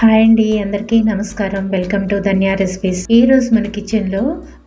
Hi అండి అందరికీ నమస్కారం. Welcome to Dhanya recipes. ఈ రోజు మన కిచెన్లో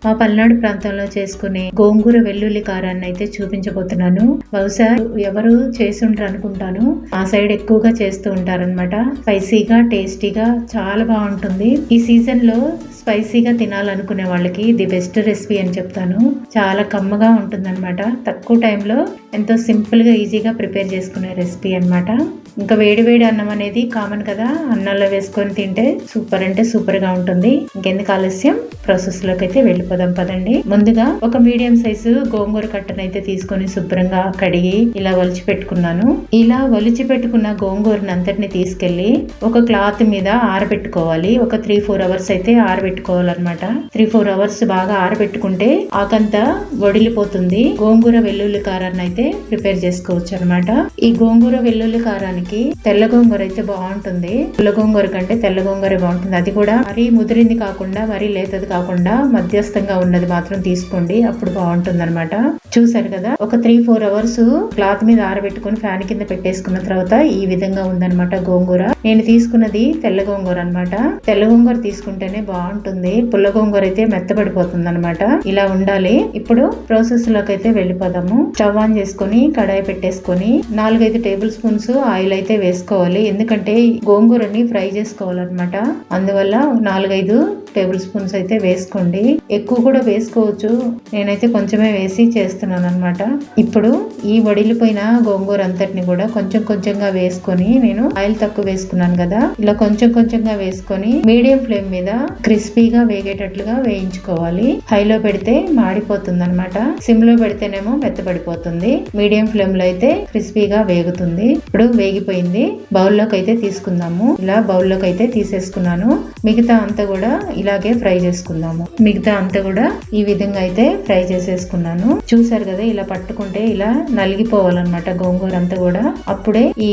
మా పల్నాడు ప్రాంతంలో చేసుకునే గోంగూర వెల్లుల్లి కారాన్ని అయితే చూపించబోతున్నాను. బహుశా ఎవరు చేసుంటారు అనుకుంటాను. మా సైడ్ ఎక్కువగా చేస్తూ ఉంటారనమాట స్పైసీగా టేస్టీగా చాలా బాగుంటుంది. ఈ సీజన్లో స్పైసీగా తినాలనుకునే వాళ్ళకి ది బెస్ట్ రెసిపీ అని చెప్తాను. చాలా కమ్మగా ఉంటుందన్నమాట. తక్కువ టైంలో ఎంతో సింపుల్గా ఈజీగా ప్రిపేర్ చేసుకునే రెసిపీ అన్నమాట. ఇంకా వేడి వేడి అన్నం అనేది కామన్ కదా. అన్నంలో వేసుకొని తింటే సూపర్ అంటే సూపర్గా ఉంటుంది. ఇంకెందుకు ఆలస్యం? ప్రాసెస్లోకి అయితే వెళ్ళిపోదాం పదండి. ముందుగా ఒక మీడియం సైజు గోంగూర కట్టను అయితే తీసుకొని శుభ్రంగా కడిగి ఇలా వలిచి పెట్టుకున్నాను. ఇలా వలిచి పెట్టుకున్న గోంగూరని అంతటిని తీసుకెళ్ళి ఒక క్లాత్ మీద ఆరబెట్టుకోవాలి. ఒక త్రీ ఫోర్ అవర్స్ అయితే ఆరబెట్టుకోవాలన్నమాట. త్రీ ఫోర్ అవర్స్ బాగా ఆరబెట్టుకుంటే ఆకంతా వడిలిపోతుంది. గోంగూర వెల్లుల్లి కారాన్ని అయితే ప్రిపేర్ చేసుకోవచ్చు అనమాట ఈ గోంగూర వెల్లుల్లి కారాన్ని కారానికి తెల్ల గోంగూర అయితే బాగుంటుంది. పుల్ల గోంగూర కంటే తెల్ల గోంగూర బాగుంటుంది. అది కూడా మరీ ముదిరింది కాకుండా మరీ లేతది కాకుండా మధ్యస్థంగా ఉన్నది మాత్రం తీసుకోండి. అప్పుడు బాగుంటుంది అనమాట చూసారు కదా ఒక త్రీ ఫోర్ అవర్స్ క్లాత్ మీద ఆరబెట్టుకుని ఫ్యాన్ కింద పెట్టేసుకున్న తర్వాత ఈ విధంగా ఉందన్నమాట గోంగూర. నేను తీసుకున్నది తెల్ల గోంగూర అనమాట తెల్ల గోంగూర తీసుకుంటేనే బాగుంటుంది. పుల్ల గోంగూర అయితే మెత్తబడిపోతుంది అనమాట ఇలా ఉండాలి. ఇప్పుడు ప్రాసెస్లోకి అయితే వెళ్ళిపోదాము. స్టవ్ ఆన్ చేసుకొని కడాయి పెట్టేసుకొని నాలుగైదు టేబుల్ స్పూన్స్ ఆయిల్ అయితే వేసుకోవాలి. ఎందుకంటే గోంగూరని ఫ్రై చేసుకోవాలన్నమాట. అందువల్ల నాలుగైదు టేబుల్ స్పూన్స్ అయితే వేసుకోండి. ఎక్కువ కూడా వేసుకోవచ్చు. నేనైతే కొంచెమే వేసి చేస్తున్నాను అనమాట ఇప్పుడు ఈ వడిలిపోయిన గోంగూర అంతటిని కూడా కొంచెం కొంచెంగా వేసుకొని నేను ఆయిల్ తక్కువ వేసుకున్నాను కదా. ఇలా కొంచెం కొంచెంగా వేసుకొని మీడియం ఫ్లేమ్ మీద క్రిస్పీగా వేగేటట్లుగా వేయించుకోవాలి. హైలో పెడితే మాడిపోతుంది అనమాట సిమ్లో పెడితేనేమో మెత్తబడిపోతుంది మీడియం ఫ్లేమ్లో అయితే క్రిస్పీగా వేగుతుంది. ఇప్పుడు వేగి వేగిపోయింది బౌల్లోకి అయితే తీసుకుందాము. ఇలా బౌల్లోకి అయితే తీసేసుకున్నాను. మిగతా అంతా కూడా ఇలాగే ఫ్రై చేసుకుందాము. మిగతా అంతా కూడా ఈ విధంగా అయితే ఫ్రై చేసేసుకున్నాను. చూసారు కదా ఇలా పట్టుకుంటే ఇలా నలిగిపోవాలన్నమాట గోంగూర అంతా కూడా. అప్పుడే ఈ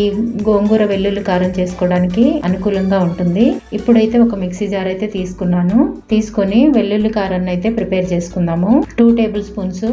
గోంగూర వెల్లుల్లి కారం చేసుకోవడానికి అనుకూలంగా ఉంటుంది. ఇప్పుడైతే ఒక మిక్సీ జార్ అయితే తీసుకున్నాను. తీసుకొని వెల్లుల్లి కారాన్ని అయితే ప్రిపేర్ చేసుకుందాము. టూ టేబుల్ స్పూన్స్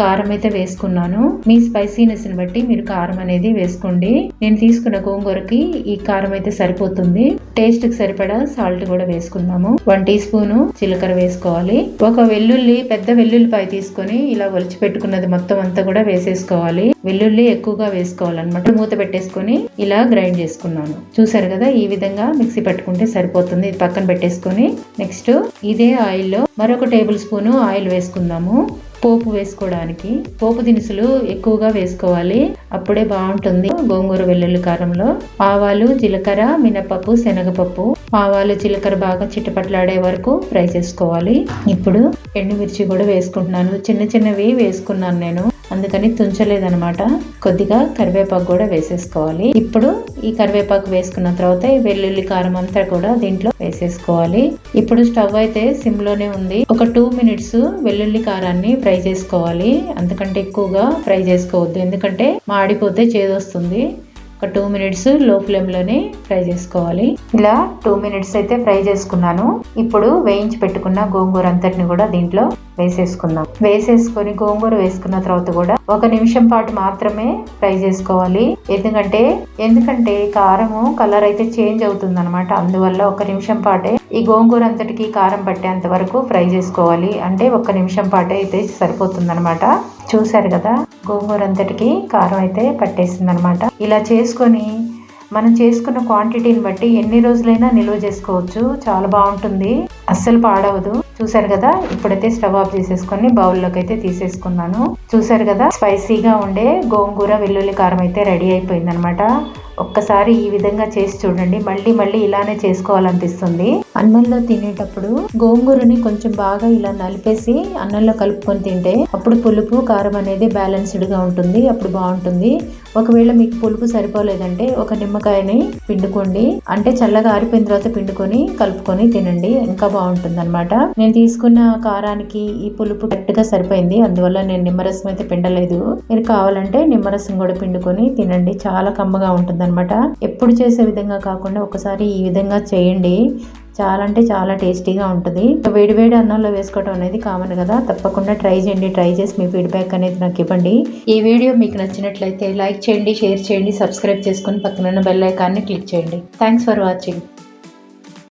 కారం అయితే వేసుకున్నాను. మీ స్పైసీనెస్ని బట్టి మీరు కారం అనేది వేసుకోండి. నేను తీసుకున్న గోంగూరకి ఈ కారం అయితే సరిపోతుంది. టేస్ట్కి సరిపడా సాల్ట్ కూడా వేసుకున్నాము. వన్ టీ స్పూన్ జీలకర్ర వేసుకోవాలి. ఒక వెల్లుల్లి పెద్ద వెల్లుల్లిపాయ తీసుకొని ఇలా ఒలిచి పెట్టుకున్నది మొత్తం అంతా కూడా వేసేసుకోవాలి. వెల్లుల్లి ఎక్కువగా వేసుకోవాలన్నమాట. మూత పెట్టేసుకొని ఇలా గ్రైండ్ చేసుకున్నాను. చూసారు కదా ఈ విధంగా మిక్సీ పట్టుకుంటే సరిపోతుంది. ఇది పక్కన పెట్టేసుకొని నెక్స్ట్ ఇదే ఆయిల్లో మరొక టేబుల్ స్పూన్ ఆయిల్ వేసుకుందాము. పోపు వేసుకోవడానికి. పోపు దినుసులు ఎక్కువగా వేసుకోవాలి. అప్పుడే బాగుంటుంది. గోంగూర వెల్లుల్లి కారంలో ఆవాలు జీలకర్ర మినపప్పు శనగపప్పు. ఆవాలు జీలకర్ర బాగా చిట్టపట్లాడే వరకు ఫ్రై చేసుకోవాలి. ఇప్పుడు ఎండుమిర్చి కూడా వేసుకుంటున్నాను. చిన్న చిన్నవి వేసుకున్నాను నేను. అందుకని తుంచలేదనమాట కొద్దిగా కరివేపాకు కూడా వేసేసుకోవాలి. ఇప్పుడు ఈ కరివేపాకు వేసుకున్న తర్వాత ఈ వెల్లుల్లి కారం అంతా కూడా దీంట్లో వేసేసుకోవాలి. ఇప్పుడు స్టవ్ అయితే సిమ్లోనే ఉంది. ఒక టూ మినిట్స్ వెల్లుల్లి కారాన్ని ఫ్రై చేసుకోవాలి. అందుకంటే ఎక్కువగా ఫ్రై చేసుకోవద్దు. ఎందుకంటే మాడిపోతే చేదొస్తుంది. ఒక టూ మినిట్స్లో ఫ్లేమ్లోనే ఫ్రై చేసుకోవాలి. ఇలా టూ మినిట్స్ అయితే ఫ్రై చేసుకున్నాను. ఇప్పుడు వేయించి పెట్టుకున్న గోంగూర అంతటిని కూడా దీంట్లో వేసేసుకుందాం. వేసేసుకొని గోంగూర వేసుకున్న తర్వాత కూడా ఒక నిమిషం పాటు మాత్రమే ఫ్రై చేసుకోవాలి. ఎందుకంటే ఎందుకంటే కారము కలర్ అయితే చేంజ్ అవుతుంది అనమాట అందువల్ల ఒక నిమిషం పాటే ఈ గోంగూర అంతటికి కారం పట్టేంత వరకు ఫ్రై చేసుకోవాలి. అంటే ఒక నిమిషం పాటే అయితే సరిపోతుంది అనమాట చూసారు కదా గోంగూర అంతటికి కారం అయితే పట్టేసింది అనమాట ఇలా చేసుకొని మనం చేసుకున్న క్వాంటిటీని బట్టి ఎన్ని రోజులైనా నిల్వ చేసుకోవచ్చు. చాలా బాగుంటుంది. అస్సలు పాడవదు. చూసారు కదా? ఇప్పుడైతే స్టవ్ ఆఫ్ చేసేసుకొని బౌల్లోకి అయితే తీసేసుకున్నాను. చూసారు కదా? స్పైసీగా ఉండే గోంగూర వెల్లుల్లి కారం అయితే రెడీ అయిపోయింది అనమాట ఒక్కసారి ఈ విధంగా చేసి చూడండి. మళ్ళీ మళ్ళీ ఇలానే చేసుకోవాలనిపిస్తుంది. అన్నంలో తినేటప్పుడు గోంగూరని కొంచెం బాగా ఇలా నలిపేసి అన్నంలో కలుపుకొని తింటే అప్పుడు పులుపు కారం అనేది బ్యాలెన్స్డ్గా ఉంటుంది. అప్పుడు బాగుంటుంది. ఒకవేళ మీకు పులుపు సరిపోలేదంటే ఒక నిమ్మకాయని పిండుకోండి. అంటే చల్లగా ఆరిపోయిన తర్వాత పిండుకొని కలుపుకొని తినండి. ఇంకా బాగుంటుంది అనమాట నేను తీసుకున్న కారానికి ఈ పులుపు గట్టిగా సరిపోయింది. అందువల్ల నేను నిమ్మరసం అయితే పిండలేదు. మీరు కావాలంటే నిమ్మరసం కూడా పిండుకొని తినండి. చాలా కమ్మగా ఉంటుంది అనమాట ఎప్పుడు చేసే విధంగా కాకుండా ఒకసారి ఈ విధంగా చేయండి. చాలా అంటే చాలా టేస్టీగా ఉంటుంది. వేడి వేడి అన్నంలో వేసుకోవడం అనేది కామన్ కదా. తప్పకుండా ట్రై చేయండి. ట్రై చేసి మీ ఫీడ్బ్యాక్ అనేది నాకు ఇవ్వండి. ఈ వీడియో మీకు నచ్చినట్లయితే లైక్ చేయండి షేర్ చేయండి సబ్స్క్రైబ్ చేసుకుని పక్కన బెల్ ఐకాన్ని క్లిక్ చేయండి. Thanks for watching.